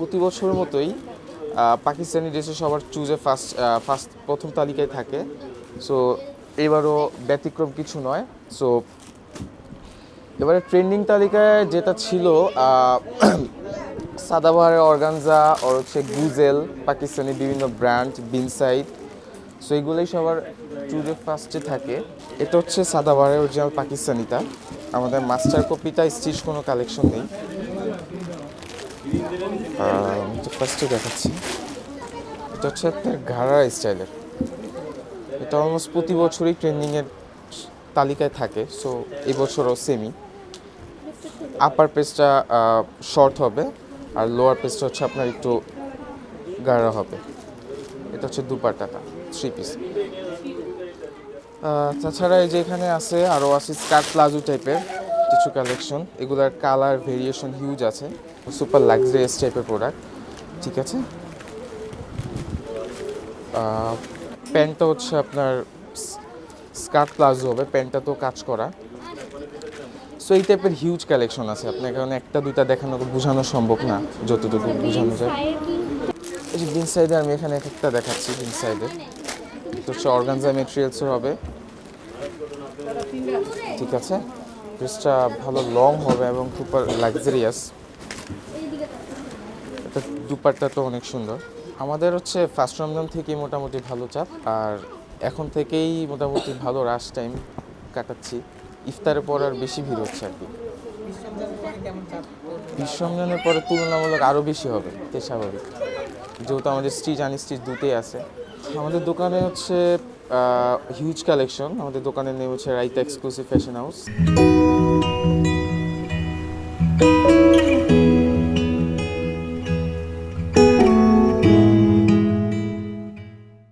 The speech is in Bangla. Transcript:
প্রতি বছরের মতোই পাকিস্তানি ড্রেসে সবার চুজে ফার্স্ট ফার্স্ট প্রথম তালিকায় থাকে। সো এবারও ব্যতিক্রম কিছু নয়। সো এবারে ট্রেন্ডিং তালিকায় যেটা ছিল সাদাবাহারের অর্গানজা আর হচ্ছে গুজেল, পাকিস্তানি বিভিন্ন ব্র্যান্ড বিনসাইড সো এগুলোই সবার চুজে ফার্স্টে থাকে। এটা হচ্ছে সাদাবাহারের অরিজিনাল পাকিস্তানিটা। আমাদের মাস্টার কপিটা স্টিচ কোনো কালেকশন নেই। ফার্স্টে দেখাচ্ছি। এটা হচ্ছে একটা ঘাড়া স্টাইলের এটা অলমোস্ট প্রতি বছরই ট্রেন্ডিংয়ের তালিকায় থাকে সো এই বছরও সেমি আপার পেজটা শর্ট হবে, আর লোয়ার পেজটা হচ্ছে আপনার একটু গাঢ় হবে। এটা হচ্ছে দুপাট্টাটা থ্রি পিস তাছাড়া এই যে এখানে আছে আরও আছে স্কার্ট প্লাজো টাইপের কিছু কালেকশন এগুলার কালার ভেরিয়েশন হিউজ আছে সুপার লাক্সারিয়াস টাইপের প্রোডাক্ট ঠিক আছে? প্যান্টটা হচ্ছে আপনার স্কার্ট প্লাজো হবে প্যান্টটা তো কাজ করা। সো এই টাইপের হিউজ কালেকশন আছে আপনার কারণে একটা দুইটা দেখানো বোঝানো সম্ভব না যতটুকু বোঝানো যায়। এই যে বিন সাইডে আমি এখানে এক একটা দেখাচ্ছি বিন সাইডে তো হচ্ছে অর্গানজা মেটেরিয়ালসের হবে। ঠিক আছে? ড্রেসটা ভালো লং হবে এবং সুপার লাক্সারিয়াস এটা দুপাট্টা তো অনেক সুন্দর। আমাদের হচ্ছে ফার্স্ট রমজান থেকেই মোটামুটি ভালো চাপ, আর এখন থেকেই মোটামুটি ভালো রাশ টাইম কাটাচ্ছি। ইফতারের পর আর বেশি ভিড় হচ্ছে আর কি। বিশ্ব রমজানের পরে তুলনামূলক আরও বেশি হবে এটাই স্বাভাবিক যেহেতু আমাদের স্টিচ আনস্টিচ দুটোই আছে। আমাদের দোকানে হচ্ছে হিউজ কালেকশন আমাদের দোকানের নেম হচ্ছে Raita exclusive fashion house Thank you.